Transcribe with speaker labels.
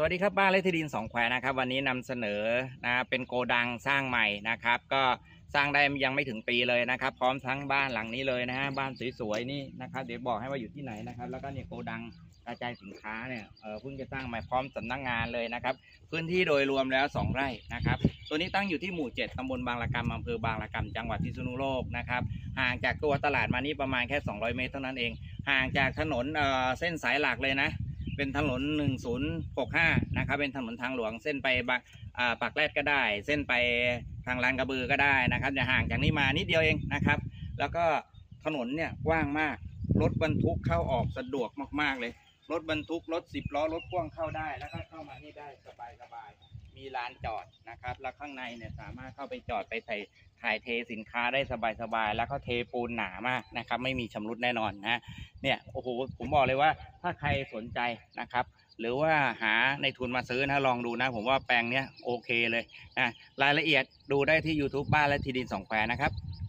Speaker 1: สวัสดีครับบ้านเลขที่ดินสองแควนะครับวันนี้นำเสนอนะเป็นโกดังสร้างใหม่นะครับ ก็สร้างได้ยังไม่ถึงปีเลยนะครับ พร้อมทั้งบ้านหลังนี้เลยนะฮะบ้านสวยๆนี่นะครับเดี๋ยวบอกให้ว่าอยู่ที่ไหนนะครับ แล้วก็เนี่ยโกดังกระจายสินค้าเนี่ยเออเพิ่งจะสร้างใหม่พร้อมสำนักงานเลยนะครับ พื้นที่โดยรวมแล้ว 2 ไร่นะครับ ตัวนี้ตั้งอยู่ที่หมู่ 7ตำบลบางละกำอำเภอบางละกำจังหวัดพิษณุโลกนะครับห่างจากตัวตลาดมานี่ประมาณแค่ 200 เมตรเท่านั้นเอง ห่างจากถนนเออเส้นสายหลักเลยนะ เป็นถนน 1065 นะครับ เป็นถนนทางหลวงเส้นไปปากแรดก็ได้ เส้นไปทางลานกระบือก็ได้นะครับจะห่างจากนี้มานิดเดียวเองนะครับ แล้วก็ถนนเนี่ยกว้างมาก รถบรรทุกเข้าออกสะดวกมากๆเลย รถบรรทุกรถสิบล้อรถพ่วงเข้าได้ แล้วก็เข้ามานี่ได้สบายสบายๆ มีลานจอดนะครับ แล้วข้างในเนี่ยสามารถเข้าไปจอดไปใส่ถ่ายเทสินค้าได้สบายๆ แล้วก็เทปูนหนามากนะครับ ไม่มีชำรุดแน่นอนนะเนี่ยโอ้โหผมบอกเลยว่าถ้าใครสนใจนะครับ หรือว่าหาในทุนมาซื้อนะลองดูนะ ผมว่าแปลงเนี้ยโอเคเลยนะรายละเอียดดูได้ที่ YouTube บ้านและที่ดินสองแควนะครับ